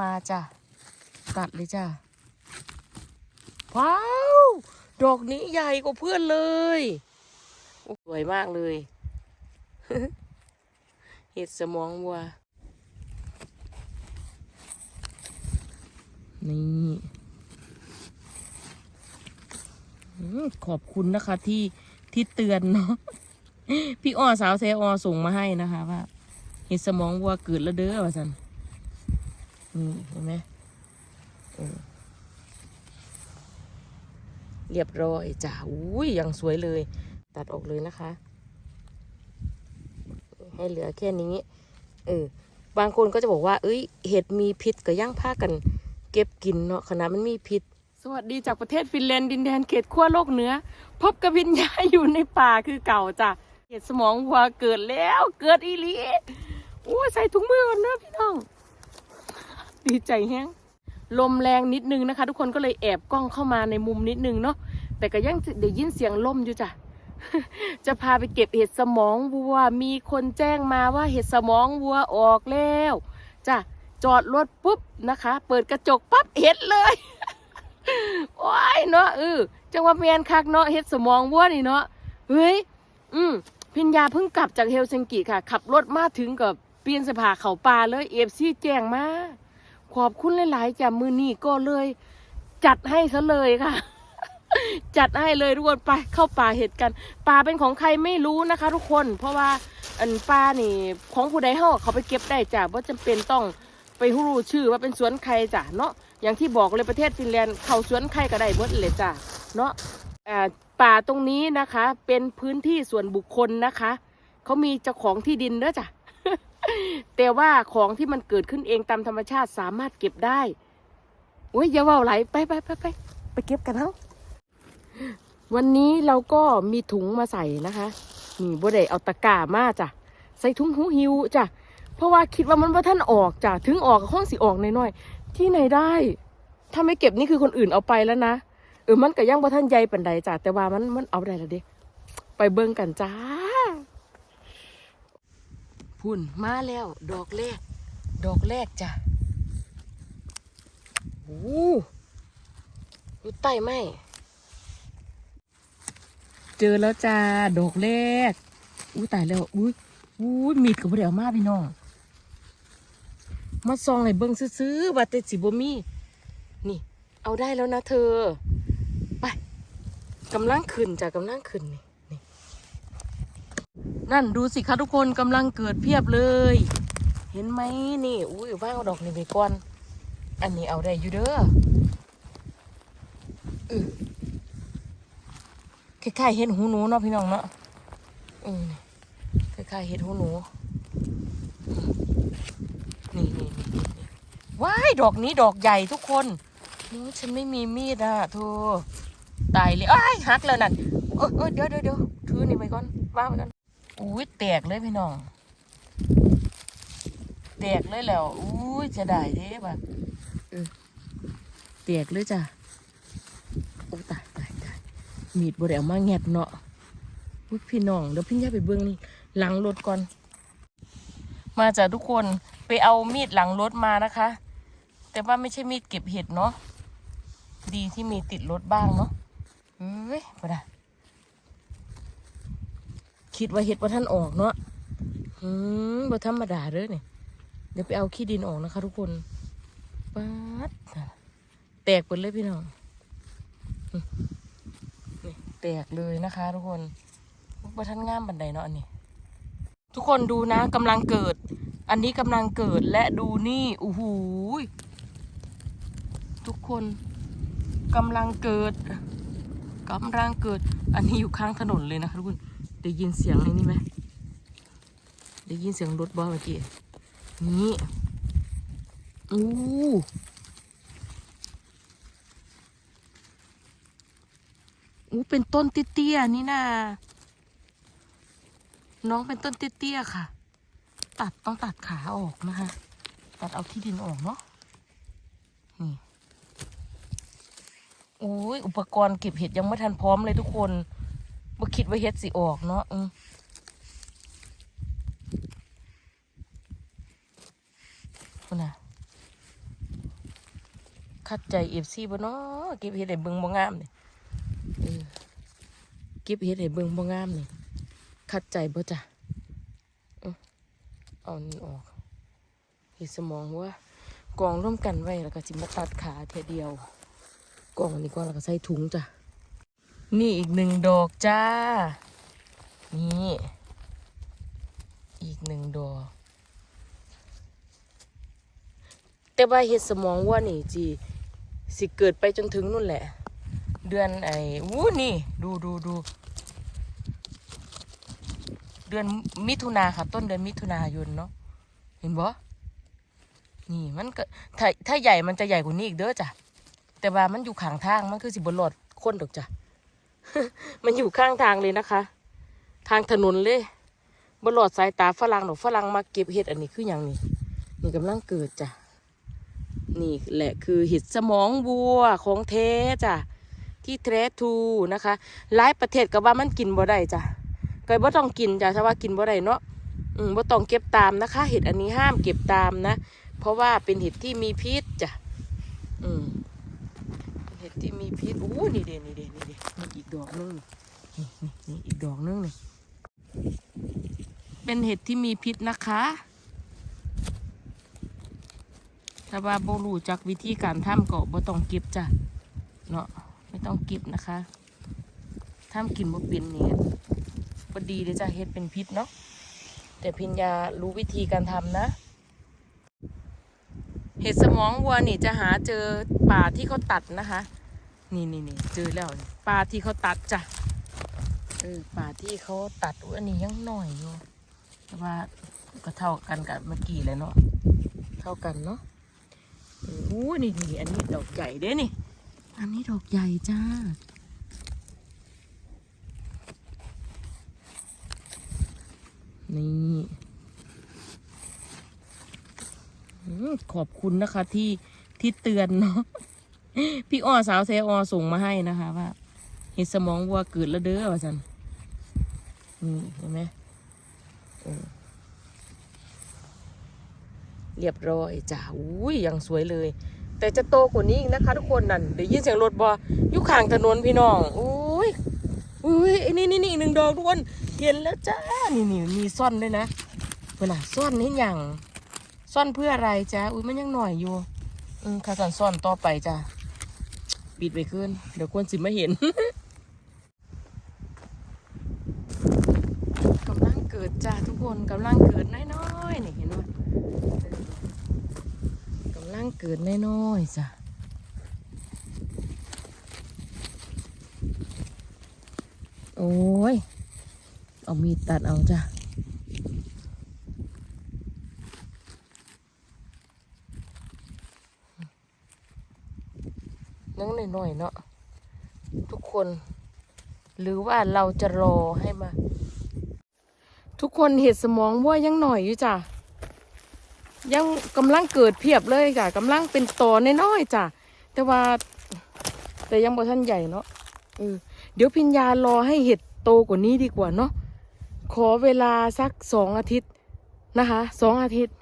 มาจ้ะ ตัดเลยจ้ะ ว้าว ดอกนี้ใหญ่กว่าเพื่อนเลยสวยมากเลย เห็ดสมองวัว นี่ขอบคุณนะคะที่ที่เตือนเนาะพี่อ้อสาวแซออส่งมาให้นะคะว่าเห็ดสมองวัวเกิดแล้วเด้อว่าสัน นี่เห็นไหมเรียบร้อยจ้าอุ้ยยังสวยเลย ตัดออกเลยนะคะ ให้เหลือแค่นี้ เออ บางคนก็จะบอกว่า เอ้ย เห็ดมีพิษก็ย่างผ้ากัน เก็บกินเนาะขนาดมันมีพิษ สวัสดีจากประเทศฟินแลนด์ดินแดนเขตขั้วโลกเหนือ พบกับวิญญาณอยู่ในป่าคือเก่าจ้ะเห็ดสมองวัวเกิดแล้ว เกิดอีลีโอ้ยใส่ถุงมือก่อนนะพี่น้อง ดีใจแฮงลมแรงนิดนึงนะคะ ทุกคนก็เลยแอบกล้องเข้ามาในมุมนิดนึงเนาะแต่ก็ยังได้ยินเสียงลมอยู่จ้ะจะพาไปเก็บเห็ดสมองวัว มีคนแจ้งมาว่าเห็ดสมองวัวออกแล้วจ้ะจอดรถปุ๊บนะคะ เปิดกระจกปั๊บเห็ดเลยโอ้ยเนาะเออจังหวะเมียนคักเนาะเฮ็ดสมองวัวนี่เนาะเฮ้ยอืมพิญญาเพิ่งกลับจากเฮลซิงกิค่ะ ขับรถมาถึงกับเปลี่ยนสภาเขาป่าเลยเอฟซีแจ้งมา ขอบคุณหลายๆจ้ะมือนี่ก็เลย จัดให้ซะเลยค่ะ จัดให้เลยทุกคนไปเข้าป่าเห็ดกันป่าเป็นของใครไม่รู้นะคะ ทุกคน เพราะว่าอันป่านี่ ของผู้ใดเฮาเขาไปเก็บได้จ้ะว่าจำเป็นต้องไปรู้ชื่อว่าเป็นสวนใครจ้ะเนาะอย่างที่บอกเลยประเทศฟินแลนด์เขาสวนใครก็ได้หมดเลยจ้ะเนาะป่าตรงนี้นะคะ เป็นพื้นที่ส่วนบุคคลนะคะเขามีเจ้าของที่ดินเด้อจ้ะ แต่ว่าของที่มันเกิดขึ้นเองตามธรรมชาติสามารถเก็บได้โอ้ยอย่าว่าไหลไปไปไปไปไปเก็บกันเถอะวันนี้เราก็มีถุงมาใส่นะคะนี่บ่ได้เอาตะกร้ามาจ้ะใส่ถุงหูหิวจ้ะเพราะว่าคิดว่ามันว่าท่านออกจ้ะถึงออกก็คงสิออกน้อยๆที่ไหนได้ ถ้าไม่เก็บนี่คือคนอื่นเอาไปแล้วนะเออมันก็ยังบ่ท่านใหญ่ปันใดจ้ะแต่ว่ามันมันเอาได้แล้วเด้ไปเบิ่งกันจ้า พุ่นมาแล้ว ดอกแรก ดอกแรกจ้ะโอ้อยู่ใต้ไหมเจอแล้วจ้า ดอกแรกอุ้ตายแล้ว อุ้ยอุ้มีดกับเดี๋ยวมาพี่น้อง มาซองให้เบิ้งซื้อๆว่าแต่สิบ่มี นี่ เอาได้แล้วนะเธอ ไปกำลังขึ้นจ้ะกำลังขึ้นนี่ นั่นดูสิคะทุกคนกำลังเกิดเพียบเลย เห็นไหมนี่ อุ้ยว่างดอกนี่ไปก่อน อันนี้เอาได้อยู่เด้ออือคล้ายๆเห็ดหูหนูเนาะพี่น้องเนาะอืมคล้ายๆเห็ดหูหนู นี่นี่นี่นี่ว้ายดอกนี้ดอกใหญ่ทุกคนนู้ฉันไม่มีมีดอะโธ่ตายเลยอ้ายหักแล้วนั่นเออเออเดี๋ยวเดี๋ยวเดี๋ยวถือนี่ไปก่อนว่างไปก่อน อุ้ยแตกเลยพี่น้องแตกเลยแล้วอุ้ยจะได้เด้ป่ะเออแตกเลยจ้ะโอ้ตายตายตายมีดบริเอามาแงดเนาะอุ๊ยพี่น้องเดี๋ยวพี่ย่าไปเบิ้งหลังรถก่อน มาจากทุกคนไปเอามีดหลังรถมานะคะ แต่ว่าไม่ใช่มีดเก็บเห็ดเนาะดีที่มีติดรถบ้างเนาะเฮ้ยพอดะ คิดว่าเห็ดว่าท่านออกเนาะอืมบ่ธรรมดาเด้อเนี่ยเดี๋ยวไปเอาขี้ดินออกนะคะ ทุกคนป๊ดแตกเปิดเลยพี่น้องนี่แตกเลยนะคะ ทุกคนบัทันงามบันไดเนาะอันนี้ ทุกคนดูนะกำลังเกิด อันนี้กำลังเกิดและดูนี่โอ้โหยทุกคนกำลังเกิดกำลังเกิด อันนี้อยู่ข้างถนนเลยนะคะทุกคน ได้ยินเสียงอะไอ้นี่ไหมได้ยินเสียงรถบอเมื่อกี้นี่อู้อู้เป็นต้นเตี้ยๆนี่นาน้องเป็นต้นเตี้ยๆค่ะ ตัดต้องตัดขาออกนะคะตัดเอาที่ดินออกเนาะนี่โอ้ยอุปกรณ์เก็บเห็ดยังไม่ทันพร้อมเลยทุกคน บ่คิดว่าเห็ดสิออกเนาะอืมคุณน่ะคัดใจเอฟซีบ่เนาะเก็บเห็ดให้เบิ่งบ่งามนี่เก็บเห็ดให้เบิ่งบ่งามนี่คัดใจบ่จ้ะเอาอานี่ออกเห็ดสมองว่ากองร่วมกันไว้แล้วก็สิมาตัดขาเทียเดียว กองอันนี้ก่อนแล้วก็ใส่ถุงจ้ะ นี่อีกหนึ่งดอกจ้า นี่ อีกหนึ่งดอก แต่ว่าเห็ดสมองว่านี่จีสิเกิดไปจนถึงนู่นแหละ เดือนไอ้วู้นี่ ดูดูดูเดือนมิถุนาค่ะ ต้นเดือนมิถุนายนเนาะเห็นบ่นี่มันก็ถ้าถ้าใหญ่มันจะใหญ่กว่านี้อีกเด้อจ้ะแต่ว่ามันอยู่ขางทางมันคือสิบนหลอดคนดอกจ้ะ มันอยู่ข้างทางเลยนะคะ ทางถนนเลยบนหลอดสายตาฝรั่งดอกฝรั่งมาเก็บเห็ดอันนี้คืออย่างนี้นี่กำลังเกิดจ้ะนี่แหละคือเห็ดสมองวัวของแท้จ้ะที่แท้ทูนะคะหลายประเทศก็ว่ามันกินบ่ได้จ้ะก็บ่ต้องกินจ้ะถ้าว่ากินบ่ได้เนาะอืมบ่ต้องเก็บตามนะคะ เห็ดอันนี้ห้ามเก็บตามนะ เพราะว่าเป็นเห็ดที่มีพิษจ้ะอืม ห็ดที่มีพิษอู้นี่เด่นนี่เด่นนี่เด่นนี่อีกดอกนึงนี่นี่อีกดอกนึงนี่เป็นเห็ดที่มีพิษนะคะถ้าว่าโบรู้จักวิธีการทำก็บ่ต้องเก็บจ้ะเนาะไม่ต้องเก็บนะคะทำกินบ่เป็นเนี่บ่ดีเลยจ้ะเฮ็ดเป็นพิษเนาะแต่พิญญารู้วิธีการทำนะ เห็ดสมองวัวนี่จะหาเจอป่าที่เขาตัดนะคะ นี่นี่นี่เจอแล้วป่าที่เขาตัดจ้ะเออป่าที่เขาตัดอันนี้ยังหน่อยอยู่แต่ว่าก็เท่ากันกับเมื่อกี้เลยเนาะเท่ากันเนาะโอ้นี่นี่อันนี้ดอกใหญ่เด้นี่ อันนี้ดอกใหญ่จ้านี่อืม ขอบคุณนะคะที่ที่เตือนเนาะพี่อ้อสาวเซออส่งมาให้นะคะว่าเห็ดสมองวัวเกิดแล้วเด้อว่าสันนี่เห็นไหมเรียบร้อยจ้าอุ้ยยังสวยเลย แต่จะโตกว่านี้อีกนะคะ ทุกคนนั่นเดี๋ยวยินเสียงรถบอยู่ข้างถนนพี่น้องอุ้ยอุ้ยอ้นี่นี่นี่อีกหนึ่งดอกทุกคนเห็นแล้วจ้านี่นี่มีซ่อนด้วยนะเพื่อนน่ะซ่อนนี่ยัง ซ่อนเพื่ออะไรจ้าอุ้ยมันยังหน่อยอยู่ อืมข้าสันซ่อนต่อไปจ้าปิดไปขึ้น เดี๋ยวคนสิมาเห็นกำลังเกิดจ้าทุกคนกำลังเกิดน้อยๆนี่เห็นไหมกำลังเกิดน้อยๆจ้ะโอ้ย เอามีดตัดเอาจ้ะนั่ง หน่อยเนาะทุกคน หรือว่าเราจะรอให้มา ทุกคนเห็ดสมองวัวยังหน่อยอยู่จ้ะยังกำลังเกิดเพียบเลยจ้ะกำลังเป็นตอน้อยๆจ้ะแต่ว่า แต่ยังบ่ท่านใหญ่เนาะเออเดี๋ยวพิญญารอให้เห็ดโตกว่านี้ดีกว่าเนาะขอเวลาสักสองอาทิตย์นะคะสองอาทิตย์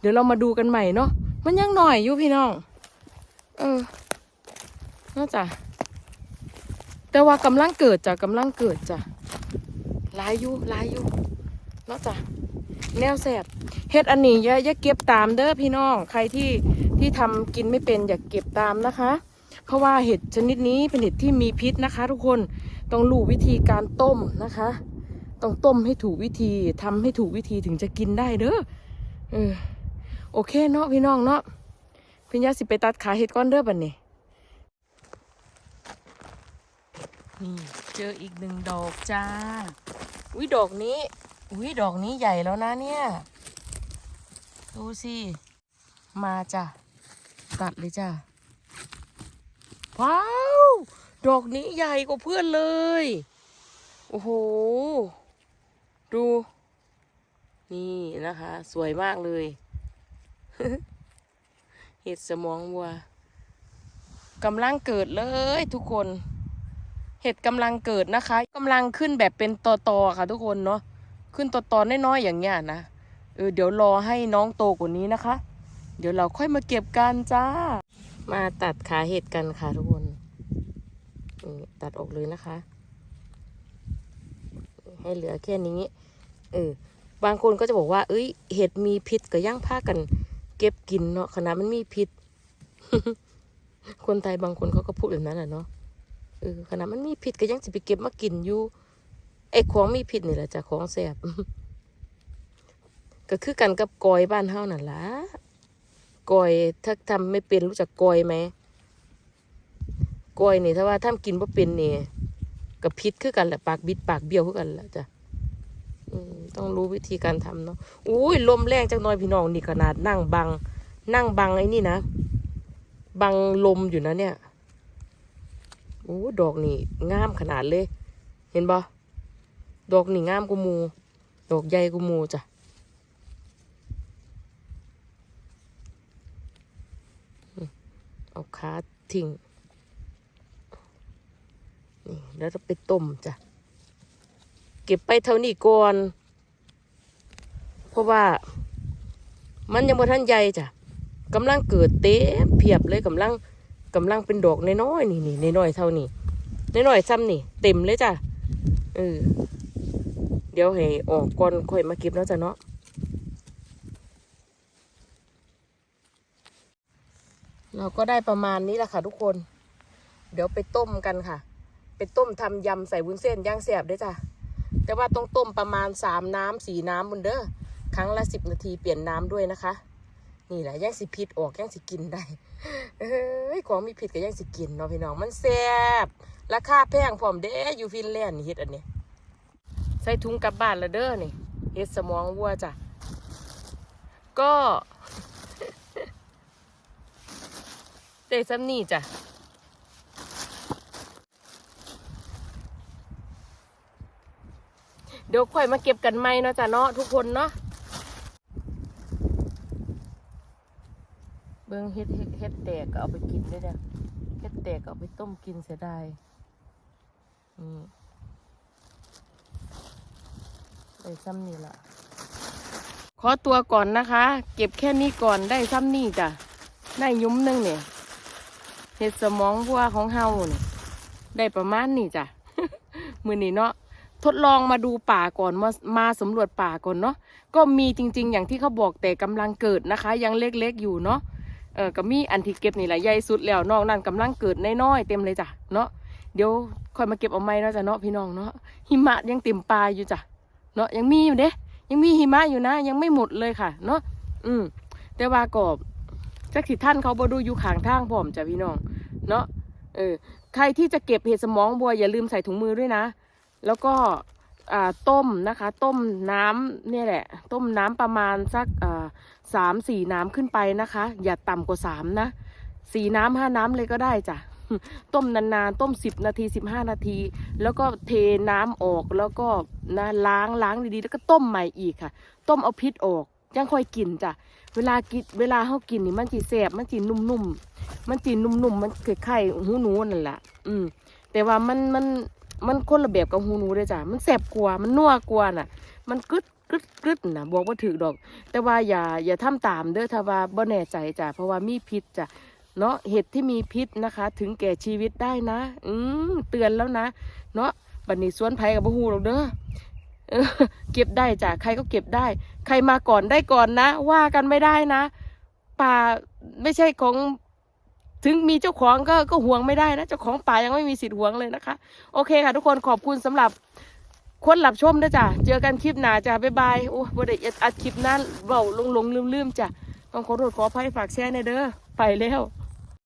เดี๋ยวเรามาดูกันใหม่เนาะมันยังหน่อยอยู่พี่น้อง เออ น่าจะแต่ว่ากำลังเกิดจ้ะกำลังเกิดจ้ะลายอยู่ลายอยู่เนาะจ้ะแนวแสบเฮ็ดอันนี้อย่าอย่าเก็บตามเด้อพี่น้อง ใครที่ที่ทำกินไม่เป็นอย่าเก็บตามนะคะ เพราะว่าเห็ดชนิดนี้เป็นเห็ดที่มีพิษนะคะ ทุกคนต้องรู้วิธีการต้มนะคะ ต้องต้มให้ถูกวิธีทำให้ถูกวิธีถึงจะกินได้เด้อเออโอเคเนาะพี่น้องเนาะพี่ยาสิไปตัดขาเห็ดก้อนเด้อบัดนี้นี่ เจออีกหนึ่งดอกจ้า อุ้ยดอกนี้ อุ้ยดอกนี้ใหญ่แล้วนะเนี่ย ดูสิ มาจ้ะ ตัดเลยจ้ะ ว้าว ดอกนี้ใหญ่กว่าเพื่อนเลย โอ้โห ดู นี่นะคะ สวยมากเลย เห็ดสมองวัวกำลังเกิดเลยทุกคน เห็ดกำลังเกิดนะคะกำลังขึ้นแบบเป็นตอตอๆค่ะ ทุกคนเนาะขึ้นตอตอๆน้อยๆอย่างเงี้ยนะเออเดี๋ยวรอให้น้องโตกว่านี้นะคะ เดี๋ยวเราค่อยมาเก็บกันจ้า มาตัดขาเห็ดกันค่ะทุกคนตัดออกเลยนะคะ ให้เหลือแค่นี้เออบางคนก็จะบอกว่า เอ้ย เห็ดมีพิษก็ย่างผ้ากัน เก็บกินเนาะขนาดมันมีพิษ คนไทยบางคนเขาก็พูดแบบนั้นแหละเนาะ ออขนาดมันมีพิษก็ยังจะไปเก็บมากินอยู่ไอ้ของมีพิษนี่แหละจ้ะของแสบก็คือกันกับกอยบ้านเฮานั่นล่ะกอยถ้าทำไม่เป็นรู้จักกอยไหมกอยนี่ถ้าว่าทำกินบ่เป็นนี่กับพิษคือกันแหละปากบิดปากเบี้ยวคือกันแหละจ้ะต้องรู้วิธีการทำเนาะอุ้ยลมแรงจังน้อยพี่น้องนี่ขนาดนั่งบัง นั่งบังไอ้นี่นะ บังลมอยู่นะเนี่ย โอ้ดอกนี่งามขนาดเลย เห็นบ่ดอกนี่งามกูมู ดอกใหญ่กูมูจ้ะเอาขาทิ้งนี่แล้วเราไปต้มจ้ะ เก็บไปเท่านี้ก่อน เพราะว่า มันยังบ่ทันใหญ่จ้ะกำลังเกิดเต็มเพียบเลยกำลัง กำลังเป็นดอกน้อยๆนี่นี่น้อยๆเท่านี้น้อยๆซ้ำนี่ เต็มเลยจ้ะเออเดี๋ยวให้ออกก่อนค่อยมาเก็บแล้วจ้ะเนาะเราก็ได้ประมาณนี้แหละค่ะทุกคน เดี๋ยวไปต้มกันค่ะ ไปต้มทำยำใส่วุ้นเส้นย่างแสบด้วยจ้ะ แต่ว่าต้องต้มประมาณสามน้ำสี่น้ำบนเด้อ ครั้งละสิบนาทีเปลี่ยนน้ำด้วยนะคะ นี่แหละย่างสิพิษออกย่างสิกินได้ เอ้ยของมีผิดกับย่างสิกินเนาะพี่น้องมันแซ่บราคาแพงพร้อมเด้อยู่ฟินแลนด์นี่เฮ็ดอันนี้ ใส่ถุงกลับบ้านละเด้อนี่เฮ็ดสมองวัวจ้ะก็ได้ซ้ำนี่จ้ะเดี๋ยวค่อยมาเก็บกันไหมเนาะจ้ะเนาะทุกคนเนาะ บิ้งเฮ็ดเฮ็ดเฮดแตกก็เอาไปกินได้เนี่ยเฮ็ดแตกก็เอาไปต้มกินเสียดายอืมได้ซ้ำนี่ละขอตัวก่อนนะคะ เก็บแค่นี้ก่อนได้ซ้ำนี่จ้ะได้ยุ้มหนึงเนี่ยเห็ดสมองวัวของเฮาเนี่ยได้ประมาณนี้จ้ะมือนี้เนาะทดลองมาดูป่าก่อนมามาสำรวจป่าก่อนเนาะก็มีจริง ๆ อย่างที่เขาบอกแต่กำลังเกิดนะคะ ยังเล็กๆอยู่เนาะ เออก็มีอันที่เก็บนี่แหละใหญ่สุดแล้วนอกนั้นกำลังเกิดน้อยๆเต็มเลยจ้ะเนาะเดี๋ยวค่อยมาเก็บเอาไม้เนาะจ้ะเนาะพี่น้องเนาะหิมะยังเต็มปลายอยู่จ้ะเนาะยังมีอยู่เด้ยังมีหิมะอยู่นะ ยังไม่หมดเลยค่ะ เนาะอืมแต่ว่าก็จักสิท่านเขาบ่ดูอยู่ข้างทางพร้อมจ้ะพี่น้อง เนาะเออใครที่จะเก็บเห็ดสมองบัวอย่าลืมใส่ถุงมือด้วยนะ แล้วก็ ต้มนะคะ ต้มน้ำเนี่ยแหละ ต้มน้ำประมาณสักสามสี่น้ำขึ้นไปนะคะ อย่าต่ำกว่าสามนะสี่น้ำห้าน้ำเลยก็ได้จ้ะต้มนานๆ ต้มสิบนาทีสิบห้านาที แล้วก็เทน้ำออกแล้วก็นะล้างล้างดีๆ แล้วก็ต้มใหม่อีกค่ะ ต้มเอาพิษออกยังค่อยกินจ้ะเวลากินเวลาเขากินนี่มันจีแสบมันจีนุ่มๆมันจีนุ่มๆมันคล้ายๆหูหนูนั่นแหละอืมแต่ว่ามันมัน มันคนละแบบกับหูหนูเลยจ้ะ มันแสบกว่ามันนัวกว่าน่ะ มันกึดกึดกึดน่ะบอกว่าถือดอก แต่ว่าอย่าอย่าทำตามเด้อถ้าว่าบ่แน่ใจจ้ะ เพราะว่ามีพิษจ้ะ เนาะเห็ดที่มีพิษนะคะ ถึงแก่ชีวิตได้นะ อืมเตือนแล้วนะ เนาะบัดนี้สวนไผ่กับบ่ฮู้หรอกเด้อเออเก็บได้จ้ะ ใครก็เก็บได้ ใครมาก่อนได้ก่อนนะ ว่ากันไม่ได้นะ ป่าไม่ใช่ของ ถึงมีเจ้าของก็ก็ห่วงไม่ได้นะเจ้าของป่ายังไม่มีสิทธิ์ห่วงเลยนะคะ โอเคค่ะ ทุกคนขอบคุณสำหรับคนหลับชมนะจ๊ะเจอกันคลิปหน้าจ้ะบ๊ายบายโอ้บ่ได้อัดคลิปนั้นเบาลงลงลืมลืมๆจ้ะต้องขอโทษขออภัยฝากแชร์ในเด้อไปแล้ว